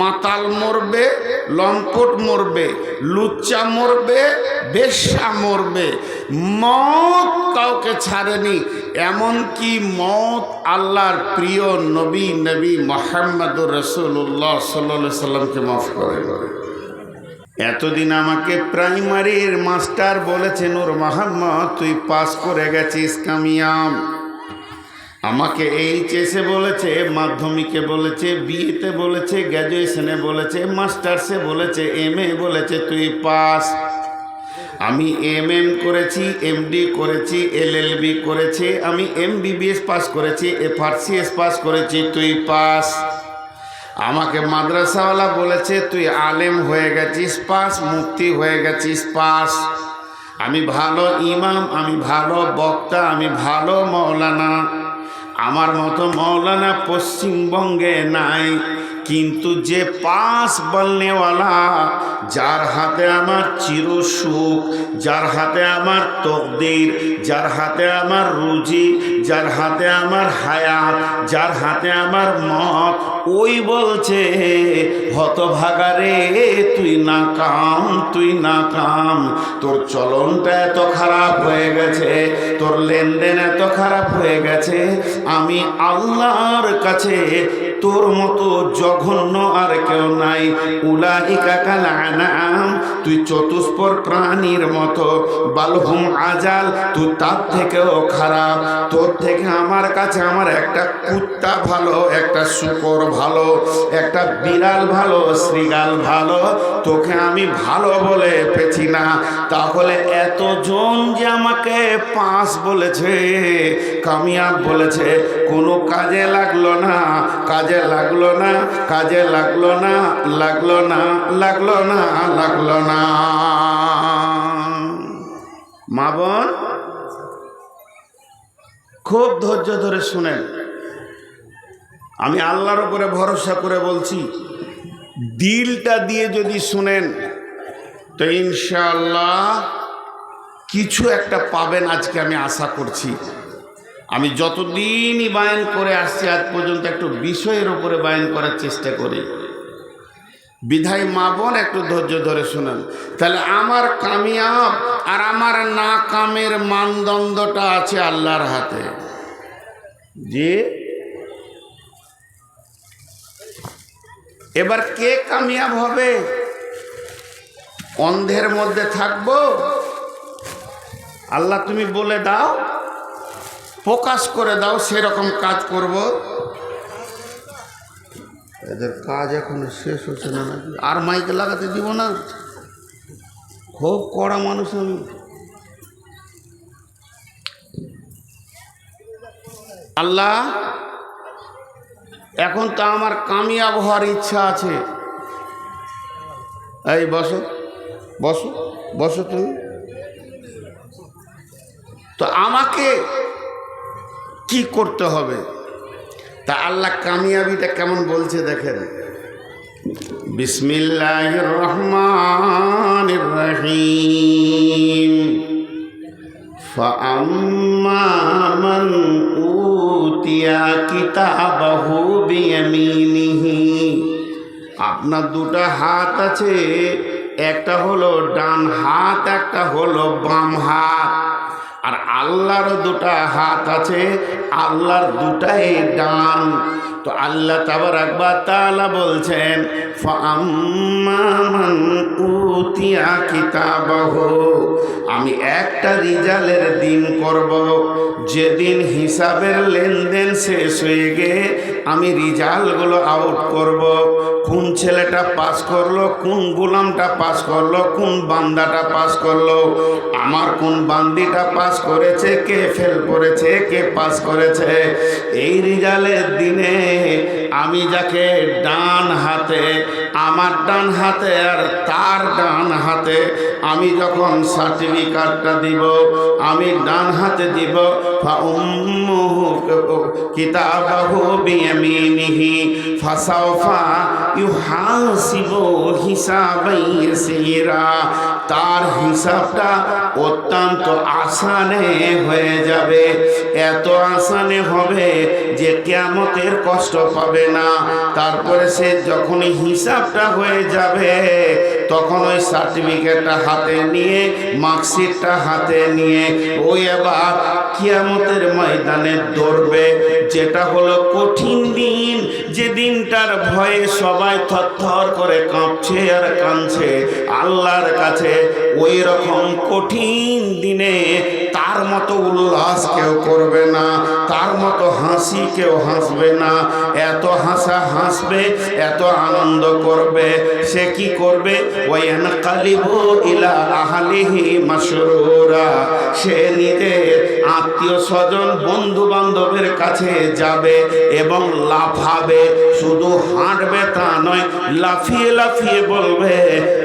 মাতাল মরবে, লম্পট মরবে, লুচ্চা মরবে, বেশ্যা মরবে। মত কাউকে ছাড়েনি, এমনকি মত আল্লাহর প্রিয় নবী নবী মোহাম্মদুর রসুল্লাহ সাল্লা সাল্লামকে মাফ করে এতদিন আমাকে প্রাইমারির মাস্টার বলেছেন, ওর মোহাম্মদ, তুই পাস করে গেছিস কামিয়াম আমাকে এইচএসে বলেছে, মাধ্যমিকে বলেছে, বিএতে বলেছে, গ্র্যাজুয়েশনে বলেছে, মাস্টার্সে বলেছে এম বলেছে, তুই পাস। আমি এম এম করেছি, এমডি করেছি, এলএলবি করেছি, আমি এম এমবিবিএস পাস করেছি এফ আর এফআরসিএস পাস করেছি, তুই পাস। আমাকে মাদ্রাসাওয়ালা বলেছে, তুই আলেম হয়ে গেছিস, পাস, মুক্তি হয়ে গেছিস, পাস। আমি ভালো ইমাম, আমি ভালো বক্তা, আমি ভালো মৌলানা। আমার মতো মৌলানা পশ্চিমবঙ্গে নাই। কিন্তু যে পাস বলনেওয়ালা, যার হাতে আমার চির সুখ যার হাতে আমার তকদির, যার হাতে আমার রুজি, যার হাতে আমার হায়াত, যার হাতে আমার মত, ওই বলছে হতভাগারে তুই না কাম তুই না কাম তোর চলনটা এত খারাপ হয়ে গেছে, তোর লেনদেন এত খারাপ হয়ে গেছে, আমি আল্লাহর কাছে তোর মতো জঘন্য আর কেউ নাই। উলাইকা কাল আনাম, তুই চতুষ্পর প্রাণীর মতো। বালহুম আজাল, তুই তার থেকেও খারাপ। তোর থেকে আমার কাছে আমার একটা কুত্তা ভালো, একটা শুকর ভালো, একটা বিড়াল ভালো শ্রীগাল ভালো। তোকে আমি ভালো বলে পেছি না। তাহলে এতজন যে আমাকে পাঁচ বলেছে, কামিয়াব বলেছে, কোনো কাজে লাগল না। কাজে লাগল না, কাজে লাগল না লাগল না লাগল না লাগল না। মা বোন, খুব ধৈর্য ধরে শুনেন। আমি আল্লাহর উপরে ভরসা করে বলছি, দিলটা দিয়ে যদি শুনেন, তো ইনশাআল্লাহ কিছু একটা পাবেন আজকে আমি আশা করছি। আমি যতদিনই বায়ন করে আসছি, আজ পর্যন্ত একটু বিষয়ের উপরে বায়ন করার চেষ্টা করি। বিধায় মা বোন, একটু ধৈর্য ধরে শোনেন। তাহলে আমার কামিয়াব আর আমার না কামের মানদণ্ডটা আছে আল্লাহর হাতে। যে এবার কে কামিয়াব হবে? অন্ধের মধ্যে থাকব? আল্লাহ তুমি বলে দাও। প্রকাশ করে দাও, সেরকম কাজ করব। এদের কাজ এখনও শেষ হচ্ছে না নাকি? আর মাইকে লাগাতে দিব না? খুব কড়া মানুষ আমি। আল্লাহ, এখন তো আমার কামিয়াব হওয়ার ইচ্ছা আছে। এই, বসো বসো বসো তুমি। তো আমাকে কি করতে হবে তা আল্লাহ কামিয়াবিটা কেমন বলছে দেখেন বিসমিল্লাহ রহমান রহিম فأما من أوتي كتابه بيمينه আপনার দুটো হাত আছে একটা হলো ডান হাত একটা হলো বাম হাত আর আল্লাহর দুটা হাত আছে আল্লাহর দুটাই ডান। তো আল্লাহ তাবার একবার তালা বলছেন আমি একটা রিজালের দিন করব। যেদিন হিসাবের লেনদেন শেষ হয়ে গিয়ে আমি রিজাল্টগুলো আউট করব। কোন ছেলেটা পাস করল, কোন গোলামটা পাস করল, কোন বান্দাটা পাস করল, আমার কোন বান্দিটা পাস করেছে, কে ফেল করেছে, কে পাস করেছে, এই রিজালের দিনে আমি যাকে ডান হাতে আমার ডান হাতে আর তার ডান হাতে আমি যখন সার্টিফিকেটটা দিব, আমি ডান হাতে দিব কিতাবাহু বিয়ামিনিহি ফাসাউফা ইউহাসিবু হিসাবাই ইয়াসীরা তার হিসাবটা অত্যন্ত আসানে হয়ে যাবে। এত আসানে হবে যে কেয়ামতের কষ্ট পাবে না। তারপরে সে যখনই হয়ে যাবে। তখন ওই সার্টিফিকেটটা হাতে নিয়ে মার্কশিটটা হাতে নিয়ে ওই আবার কিয়ামতের ময়দানে দৌড়বে। যেটা হলো কঠিন দিন, যে দিনটার ভয়ে সবাই থরথর করে কাঁপছে আর কাঁদছে। আল্লাহর কাছে ওই রকম কঠিন দিনে তার মতো উল্লাস কেউ করবে না, তার মতো হাসি কেউ হাসবে না। এত হাসা হাসবে, এত আনন্দ করবে, সে কি করবে? ওয়ান কালিবু ইলা আত্মীয় স্বজন বন্ধু বান্ধবের কাছে যাবে এবং লাফাবে। শুধু হাঁটবে তা নয়, লাফিয়ে লাফিয়ে বলবে,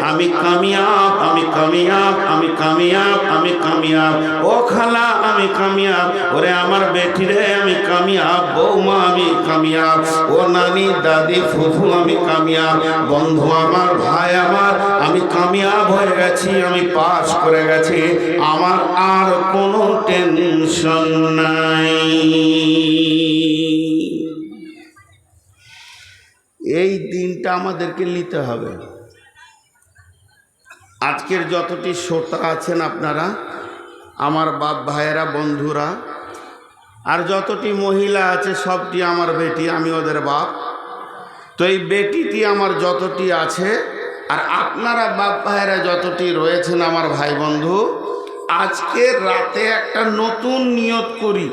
আমি কামিয়াব আমি কামিয়াব আমি কামিয়াব আমি কামিয়াব। ও খালা, আমি কামিয়াব। ওরে আমার বেটিরে আমি কামিয়াব। বৌমা, আমি কামিয়াব। ও নানি, দাদি, ফুফু, আমি কামিয়াব। বন্ধু আমার, ভাই আমার আমি কামিয়াব হয়ে গেছি, আমি পাস করে গেছি। আমার আর কোনো টেনশন নাই। এই দিনটা আমাদেরকে নিতে হবে। আজকের যতটি শ্রোতা আছেন আপনারা, আমার বাপ ভাইয়েরা, বন্ধুরা, আর যতটি মহিলা আছে, সবটি আমার বেটি, আমি ওদের বাপ। তো এই বেটিটি আমার যতটি আছে আর আপনারা বাপ ভাইয়েরা যতটি রয়েছেন আমার ভাই বন্ধু, আজকে রাতে একটা নতুন নিয়ত করি।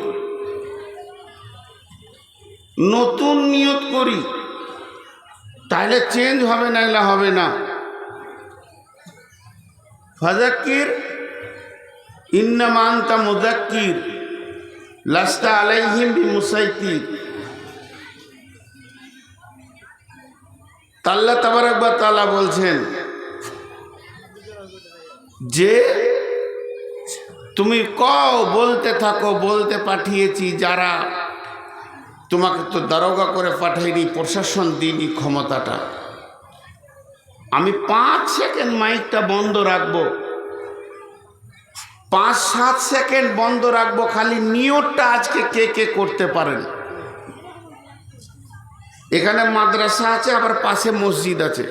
নতুন নিয়ত করি। তাহলে চেঞ্জ হবে নাইলে হবে না। ফাজাক্কির ইন্নামান্তা মুজাক্কির, লাস্তা আলাইহিম বি মুসাইতির তাল্লা তাবারাকবা তালা বলছেন, যে তুমি কও, বলতে থাকো, বলতে পাঠিয়েছি, যারা তোমাকে তো দারোগা করে পাঠাইনি প্রশাসন দিইনি ক্ষমতাটা। আমি পাঁচ সেকেন্ড মাইকটা বন্ধ রাখব। পাঁচ সাত সেকেন্ড বন্ধ রাখব, খালি নিয়তটা আজকে কে কে করতে পারেন? এখানে মাদ্রাসা আছে, আবার পাশে মসজিদ আছে।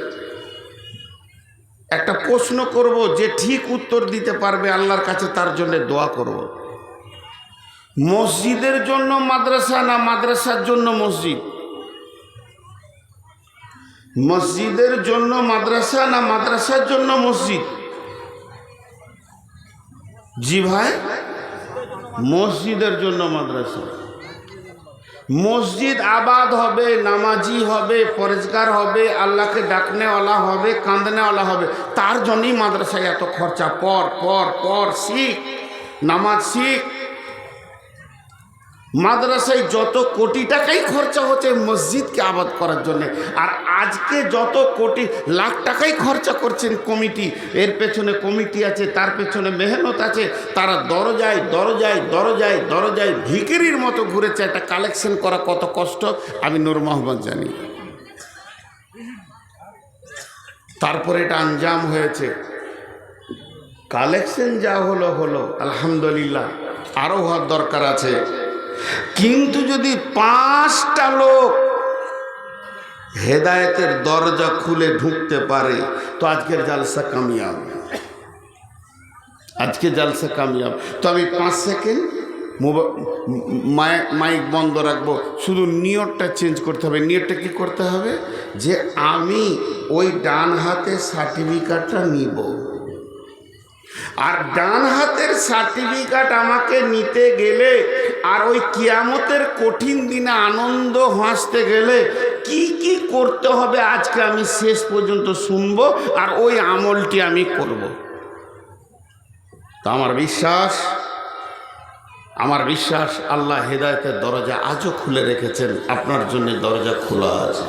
একটা প্রশ্ন করব যে ঠিক উত্তর দিতে পারবে আল্লাহর কাছে, তার জন্য দোয়া করব। মসজিদের জন্য মাদ্রাসা না মাদ্রাসার জন্য মসজিদ? মসজিদের জন্য মাদ্রাসা না মাদ্রাসার জন্য মসজিদ? জি ভাই, মসজিদের জন্য মাদ্রাসা। মসজিদ আবাদ হবে, নামাজি হবে পরিষ্কার হবে, আল্লাহকে ডাকনেওয়ালা হবে, কাঁদনেওয়ালা হবে। তার জন্যই মাদ্রাসায় এত খরচা। পর পর পর, শিখ, নামাজ শিখ মাদ্রাসায় যত কোটি টাকাই খরচা হচ্ছে মসজিদকে আবাদ করার জন্য। আর আজকে যত কোটি, লাখ টাকাই খরচা করছেন কমিটি, এর পেছনে কমিটি আছে, তার পেছনে মেহনত আছে, তারা দরজায় দরজায় দরজায় দরজায় ভিকিরির মতো ঘুরেছে, একটা কালেকশন করা কত কষ্ট, আমি নূর মোহাম্মদ জানি। তারপরে এটা আঞ্জাম হয়েছে। কালেকশন যা হলো হলো, আলহামদুলিল্লাহ আরও হওয়ার দরকার আছে। কিন্তু যদি পাঁচটা লোক হেদায়েতের দরজা খুলে ঢুকতে পারে, তো আজকের জালসা কামিয়াব। আজকে জালসা কামিয়াব। তো আমি পাঁচ সেকেন্ড মাইক বন্ধ রাখব। শুধু নিয়তটা চেঞ্জ করতে হবে। নিয়তটা কি করতে হবে? যে আমি ওই ডান হাতে সার্টিফিকেটটা নিব। আর ডান হাতের সার্টিফিকেট আমাকে নিতে গেলে আর ওই কিয়ামতের কঠিন দিনে আনন্দ হাসতে গেলে কি কি করতে হবে আজকে আমি শেষ পর্যন্ত শুনব আর ওই আমলটি আমি করব। তা আমার বিশ্বাস আমার বিশ্বাস আল্লাহ হেদায়তের দরজা আজও খুলে রেখেছেন, আপনার জন্য দরজা খোলা আছে।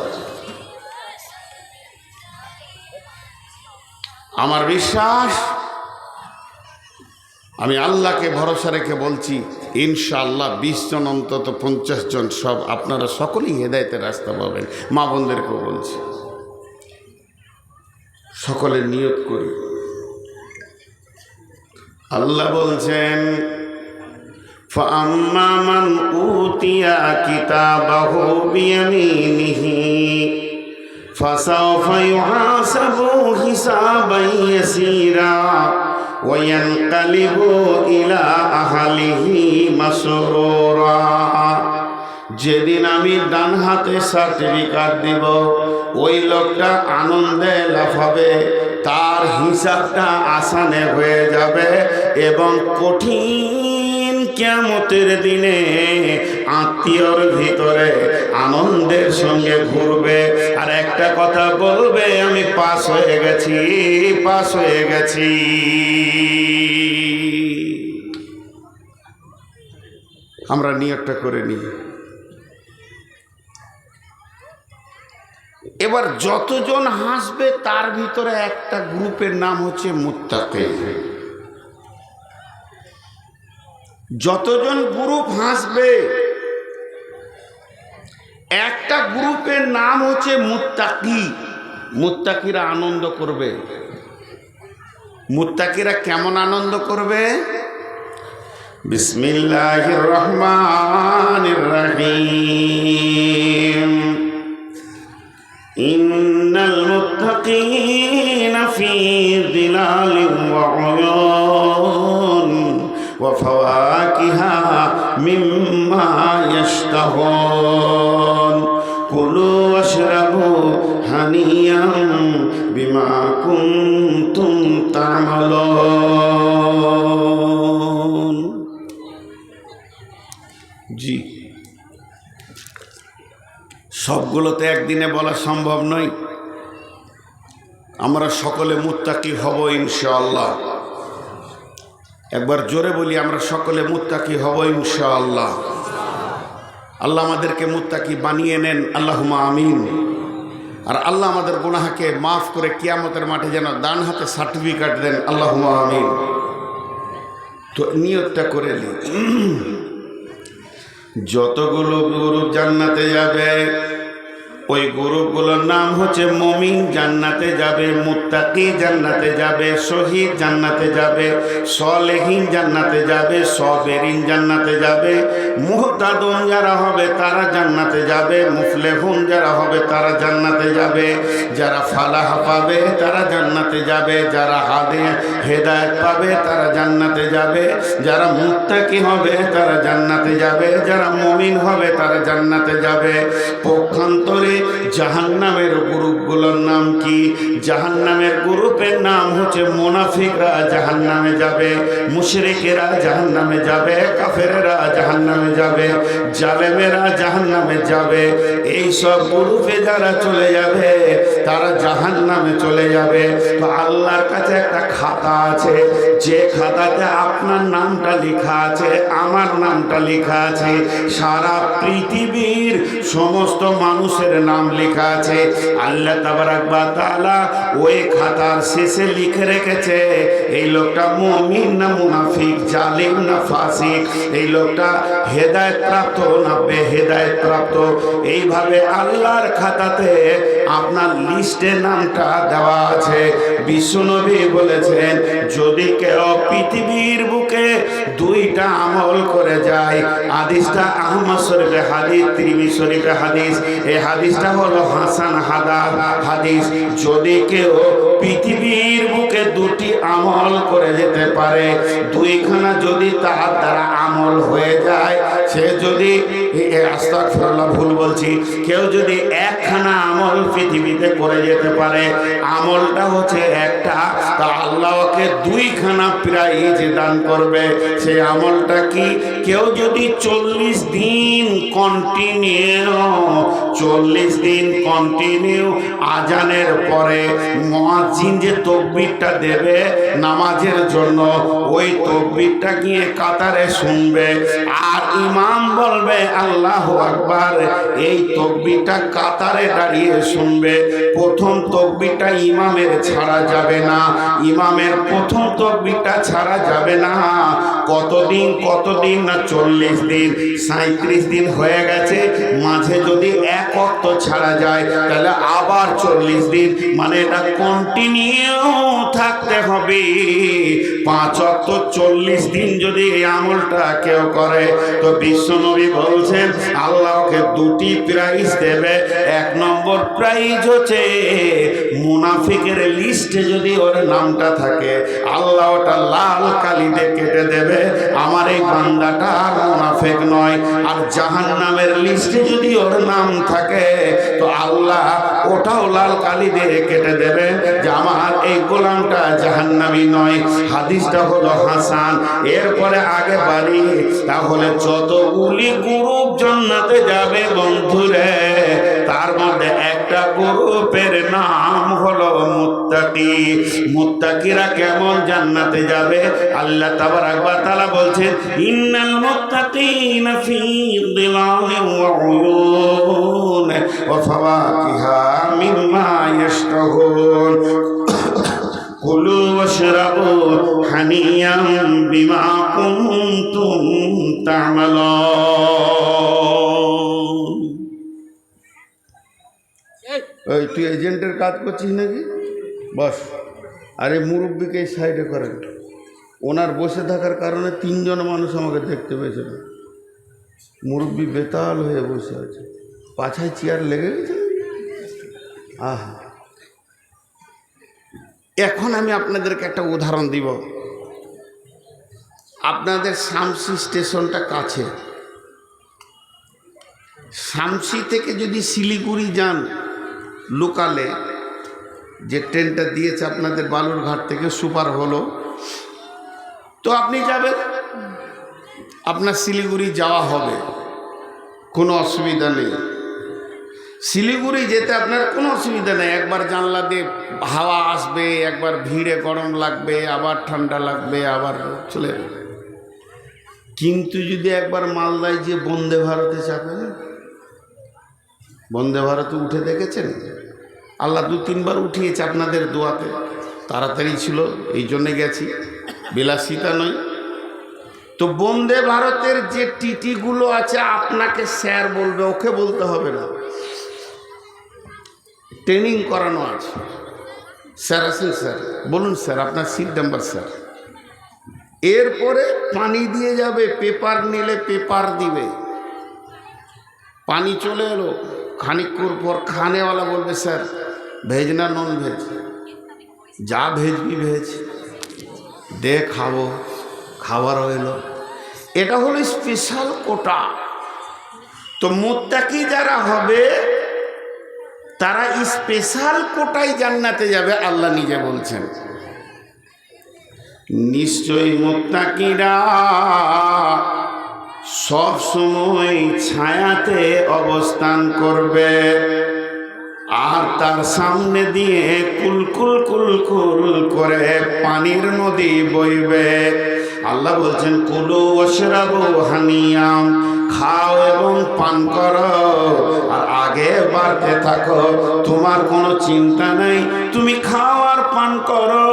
আমার বিশ্বাস আমি আল্লাহকে ভরসা রেখে বলছি ইনশাআল্লাহ বিশ জন অন্তত পঞ্চাশ জন সব আপনারা সকলেই হেদায়তের রাস্তা পাবেন মা বোনদেরকেও বলছি সকলে নিয়ত করি আল্লাহ বলছেন فأما من أوتي كتابه بيمينه فسوف يحاسب حسابا يسيرا وينقلب إلى أهله مسرورا যেদিন আমি ডান হাতে সার্টিফিকেট দিব ওই লোকটা আনন্দে লাফাবে তার হিসাবটা আসানে হয়ে যাবে এবং কঠিন কেমতের দিনে আত্মীয়র ভিতরে আনন্দের সঙ্গে ঘুরবে। আর একটা কথা বলবে, আমি পাস হয়ে গেছি, পাস হয়ে গেছি। আমরা নিয়োগটা করে নিই। এবার যতজন হাসবে, তার ভিতরে একটা গ্রুপের নাম হচ্ছে মুত্তাকে যতজন গ্রুপ হাসবে, একটা গ্রুপের নাম হচ্ছে মুত্তাকি। মুত্তাকিরা আনন্দ করবে। মুত্তাকিরা কেমন আনন্দ করবে? বিসমিল্লাহ রহমান রহিম। ইন্নাল মুত্তাকিনা ফি ওয়া হন কুলু আশরাবু হানিয়াম বিমা জি। সবগুলোতে একদিনে বলা সম্ভব নয়। আমরা সকলে মুত্তাকি হব ইনশাআল্লাহ। একবার জোরে বলি, আমরা সকলে মুত্তাকি হব ইনশাআল্লাহ। আল্লাহ আমাদেরকে মুত্তাকি বানিয়ে নেন আল্লাহুমা আমিন। আর আল্লাহ আমাদের গুনাহাকে মাফ করে কিয়ামতের মাঠে যেন ডান হাতে সার্টিফিকেট দেন আল্লাহুমা আমিন। তো নিয়তটা করে নি। যতগুলো গরু জান্নাতে যাবে ওই গ্রুপগুলোর নাম হচ্ছে মমিন জান্নাতে যাবে মুত্তাকি জান্নাতে যাবে শহীদ জান্নাতে যাবে সলেহীন জান্নাতে যাবে সবেরিন জান্নাতে যাবে মুহতাদুন যারা হবে তারা জান্নাতে যাবে মুফলেহুন যারা হবে তারা জান্নাতে যাবে যারা ফালাহ পাবে তারা জান্নাতে যাবে যারা হাদে হেদায়ত পাবে তারা জান্নাতে যাবে যারা মুত্তাকি হবে তারা জান্নাতে যাবে যারা মমিন হবে তারা জান্নাতে যাবে পক্ষান্তরে জাহান্নামের গ্রুপগুলোর নাম কি? জাহান্নামের গ্রুপের নাম হচ্ছে মোনাফিকরা জাহান্নামে যাবে, মুশরিকেরা জাহান্নামে যাবে, কাফেরেরা জাহান্নামে যাবে, জালেমেরা জাহান্নামে যাবে। এই সব গ্রুপে যারা চলে যাবে, তারা জাহান্নামে চলে যাবে। তো আল্লাহর কাছে একটা খাতা আছে, যে খাতাতে আপনার নামটা লেখা আছে, আমার নামটা লেখা আছে। সারা পৃথিবীর সমস্ত মানুষের নাম লেখা আছে। আল্লাহ তাবারাকবা তাআলা ওই খাতার শেষে লিখে রেখেছে, এই লোকটা মুমিন না মুনাফিক, জালিম না ফাসিক, এই লোকটা হেদায়েত প্রাপ্ত না বেহেদায়েত প্রাপ্ত? এইভাবে আল্লাহর খাতাতে আপনার লিস্টে নামটা দেওয়া আছে। বিশ্বনবী বলেছেন, যদি কেউ পৃথিবীর বুকে দুইটা আমল করে যায় হাদিসটা আহমদ শরীফে হাদিস তিরিমি শরীফে হাদিস, এই হাদিসটা হলো হাসান হাদা হাদিস, যদি কেউ পৃথিবীর বুকে দুটি আমল করে যেতে পারে, দুইখানা যদি তার দ্বারা আমল হয়ে যায় সে যদি ভুল বলছি, কেউ যদি একখানা আমল পৃথিবীতে করে যেতে পারে, আমলটা হচ্ছে একটা, তা আল্লাহকে দুইখানা প্রাইজ দান করবে। সেই আমলটা কি? কেউ যদি চল্লিশ দিন কন্টিনিউ চল্লিশ দিন কন্টিনিউ আজানের পরে মহাজিন যে তকবিরটা দেবে নামাজের জন্য, ওই তকবিরটা গিয়ে কাতারে শুনবে, আর ইমাম বলবে, আল্লাহ আকবার। এই তকবিটা কাতারে দাঁড়িয়ে শুনবে। প্রথম তকবিটা ইমামের ছাড়া যাবে না। ইমামের প্রথম তকবিটা ছাড়া যাবে না। কতদিন কতদিন না চল্লিশ দিন সাঁত্রিশ দিন হয়ে গেছে। মাঝে যদি এক অক্ত ছাড়া যায়, তাহলে আবার চল্লিশ দিন। মানে এটা কন্টিনিউ থাকতে হবে। পাঁচ অক্ত চল্লিশ দিন যদি এই আমলটা কেউ করে, তো বিশ্বনবী বলছেন, আল্লাহকে দুটি প্রাইজ দেবে, এক নম্বর প্রাইজ হচ্ছে মুনাফিকের লিস্টে যদি ওর নামটা থাকে, আল্লাহ ওটা লাল কালিতে কেটে দেবে। আমার এই বান্দাটা আর মুনাফিক নয়, আর জাহান নামের লিস্টে যদি ওর নাম থাকে, তো আল্লাহ ওটাও লাল কালি দিয়ে কেটে দেবে যে আমার এই গোলামটা জাহান্নামি নয়। হাদিসটা হলো হাসান। এরপরে আগে বাড়ি, তাহলে যতগুলি গ্রুপ জান্নাতে যাবে বন্ধুরে, তার মধ্যে একটা গ্রুপের নাম হলো মুত্তাকি। মুত্তাকিরা কেমন জান্নাতে যাবে? আল্লাহ তাবারাক ওয়া তাআলা বলছেন, ইন্নাল মুত্তাকিনা ফি দিলালিন ওয়া উয়ুন ওয়া ফাওয়াকিহা মিম্মা ইয়াশতাহুন। কুলু ওয়াশরাবু হানিয়াম বিমা কুনতুম তা'মালুন ওই তুই এজেন্টের কাজ করছিস নাকি? বস আরে মুরব্বীকে এই সাইডে করেন। ওনার বসে থাকার কারণে তিনজন মানুষ আমাকে দেখতে পেয়েছিল মুরব্বী বেতাল হয়ে বসে আছে। পাছায় চেয়ার লেগে গেছে? আহা। এখন আমি আপনাদেরকে একটা উদাহরণ দিব। আপনাদের শামসি স্টেশনটা কাছে। শামসি থেকে যদি শিলিগুড়ি যান লোকালে, যে ট্রেনটা দিয়েছে আপনাদের বালুরঘাট থেকে সুপার হলো, তো আপনি যাবেন। আপনার শিলিগুড়ি যাওয়া হবে। কোনো অসুবিধা নেই। শিলিগুড়ি যেতে আপনার কোনো অসুবিধা নেই। একবার জানলা দিয়ে হাওয়া আসবে, একবার ভিড়ে গরম লাগবে, আবার ঠান্ডা লাগবে, আবার চলে যাবে। কিন্তু যদি একবার মালদায় যে বন্দে ভারতে চাপেন বন্দে ভারতে উঠে দেখেছেন? আল্লাহ দু তিনবার উঠিয়েছে আপনাদের দোয়াতে। তাড়াতাড়ি ছিল, এই জন্যে গেছি। বিলাসিতা নয়। তো বন্দে ভারতের যে টিটিগুলো আছে, আপনাকে স্যার বলবে, ওকে বলতে হবে না। ট্রেনিং করানো আছে। স্যার আছেন, স্যার? বলুন, স্যার, আপনার সিট নাম্বার স্যার। এরপরে পানি দিয়ে যাবে পেপার নিলে পেপার দিবে। পানি চলে এলো খানিক্ষণ পর খানেওয়ালা বলবে, স্যার, ভেজ না নন ভেজ যা ভেজবি ভেজ দে, খাব। খাবার এলো। এটা হলো স্পেশাল কোটা তো মোত্তাকি যারা হবে তারা স্পেশাল কোটায় জান্নাতে যাবে, আল্লাহ নিজে বলছেন। নিশ্চয়ই মোত্তাকিরা সব সময় ছায়াতে অবস্থান করবে আর তার সামনে দিয়ে কুলকুল কুলকুল করে পানির নদী বইবে। আল্লাহ বলছেন, কুলু ওশরাবু হানিয়াম খাও এবং পান করো। আর আগে বাড়তে থাকো, তোমার কোনো চিন্তা নেই, তুমি খাও আর পান করো।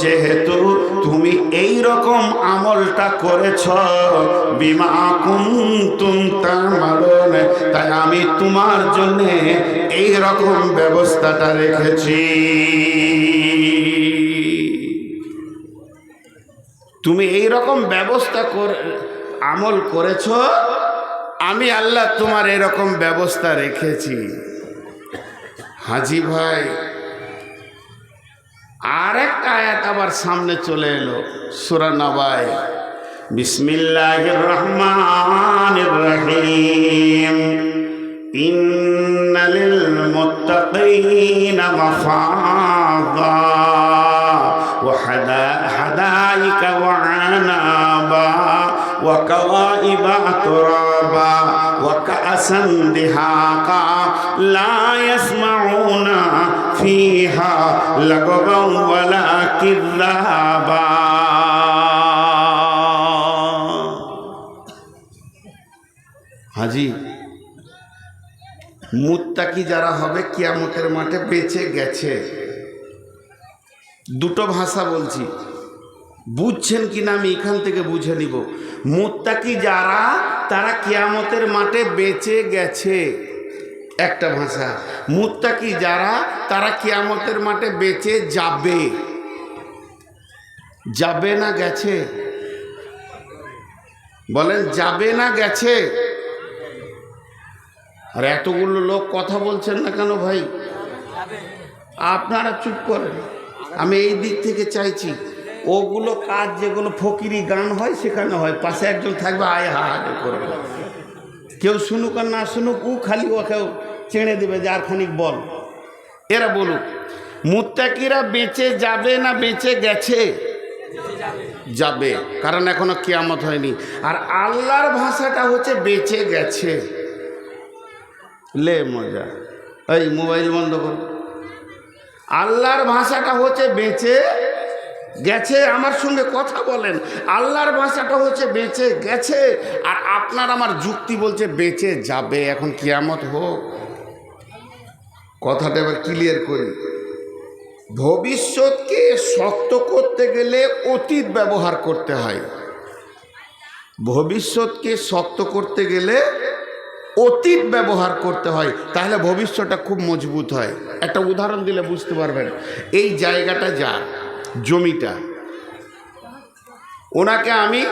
যেহেতু তুমি এই রকম আমলটা করেছ, বিমা কুন্তুম তামালুন, তাই আমি তোমার জন্য এই রকম ব্যবস্থাটা রেখেছি। তুমি এই রকম ব্যবস্থা করে আমল করেছ? আমি আল্লাহ তোমার এরকম ব্যবস্থা রেখেছি। হাজি ভাই আরেক আয়াত আবার সামনে চলে এলো সুরানাবায় বিসমিল্লাহ রহমান রহিম। ইন্নালিল মুত্তাকিনা বা ওয়া হাদাইকা ওয়া আনাবা। وكوائب أترابا وكأسا دهاقا لا يسمعون فيها لغوا ولا كذابا হাজি মুত্তাকি যারা হবে কিয়ামতের মাঠে বেঁচে গেছে দুটো ভাষা বলছি বুঝছেন কি না আমি এখান থেকে বুঝে নিব। মুত্তাকি যারা, তারা কিয়ামতের মাঠে বেঁচে গেছে। একটা ভাষা, মুত্তাকি যারা, তারা কিয়ামতের মাঠে বেঁচে যাবে। যাবে না গেছে? বলেন, যাবে না গেছে? আর এতগুলো লোক কথা বলছেন না কেন ভাই? আপনারা চুপ করেন। আমি এই দিক থেকে চাইছি ওগুলো কাজ যেগুলো ফকিরি গান হয়, সেখানে হয়। পাশে একজন থাকবে, আয় হা হা করে কেউ শুনুক আর না শুনুক ও খালি ওকেও চেড়ে দেবে যে আর খানিক বল। এরা বলুক, মুত্তাকিরা বেঁচে যাবে না বেঁচে গেছে? যাবে, কারণ এখনও কেয়ামত হয়নি। আর আল্লাহর ভাষাটা হচ্ছে, বেঁচে গেছে। লে মজা। এই মোবাইল বন্ধ কর। আল্লাহর ভাষাটা হচ্ছে, বেঁচে গেছে, আমার সঙ্গে কথা বলেন। আল্লাহর ভাষাটা হচ্ছে বেঁচে গেছে, আর আপনার আমার যুক্তি বলছে বেঁচে যাবে, এখন কিয়ামত হোক। কথাটা এবার ক্লিয়ার করি। ভবিষ্যৎকে শক্ত করতে গেলে অতীত ব্যবহার করতে হয়। ভবিষ্যৎকে শক্ত করতে গেলে অতীত ব্যবহার করতে হয়, তাহলে ভবিষ্যৎটা খুব মজবুত হয়। একটা উদাহরণ দিলে বুঝতে পারবেন। এই জায়গাটা যার। জমিটা। ওনাকে আমি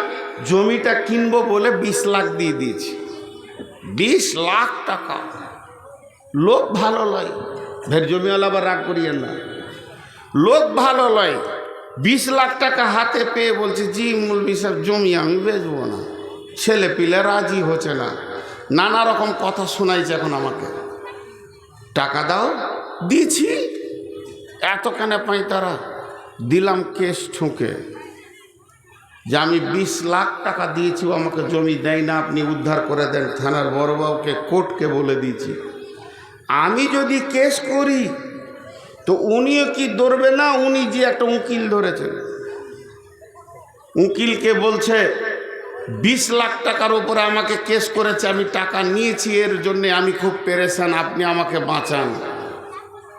জমিটা কিনবো বলে বিশ লাখ দিয়ে দিয়েছি। বিশ লাখ টাকা। লোক ভালো লয়। ভের জমিওয়ালা আবার রাগ করিয়েন না। লোক ভালো লয়। বিশ লাখ টাকা হাতে পেয়ে বলছে, জি মুলবি সাহেব, জমি আমি বেচবো না। ছেলে পিলে রাজি হচ্ছে না। নানা রকম কথা শোনাইছে এখন আমাকে। টাকা দাও, দিয়েছি। এত কেন পাই তারা দিলাম কেস ঠুকে। যে আমি বিশ লাখ টাকা দিয়েছি আমাকে জমি দেয় না, আপনি উদ্ধার করে দেন, থানার বড়বাবুকে কোর্টকে বলে দিয়েছি। আমি যদি কেস করি, তো উনিও কি ধরবে না? উনি যে একটা উকিল ধরেছেন। উকিলকে বলছে, বিশ লাখ টাকার উপরে আমাকে কেস করেছে, আমি টাকা নিয়েছি, এর জন্য আমি খুব পেরেশান, আপনি আমাকে বাঁচান।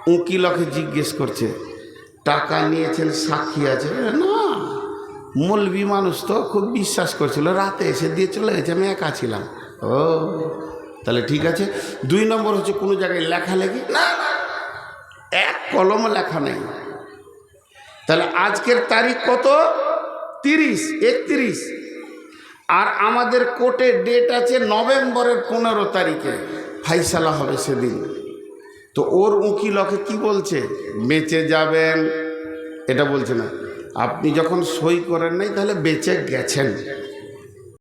উকিল ওকে জিজ্ঞেস করছে টাকা নিয়েছেন সাক্ষী আছে। না মলবি মানুষ তো খুব বিশ্বাস করছিল। রাতে এসে দিয়ে চলে গেছে আমি একা ছিলাম। ও তাহলে ঠিক আছে। দুই নম্বর হচ্ছে কোনো জায়গায় লেখালেখি না না, এক কলম লেখা নেই। তাহলে আজকের তারিখ কত? তিরিশ একত্রিশ। আর আমাদের কোর্টে ডেট আছে নভেম্বরের পনেরো তারিখে। ফাইসালা হবে সেদিন। তো ওর উঁকি লকে কি বলছে? বেঁচে যাবেন। এটা বলছে না। আপনি যখন সই করেন নাই, তাহলে বেঁচে গেছেন।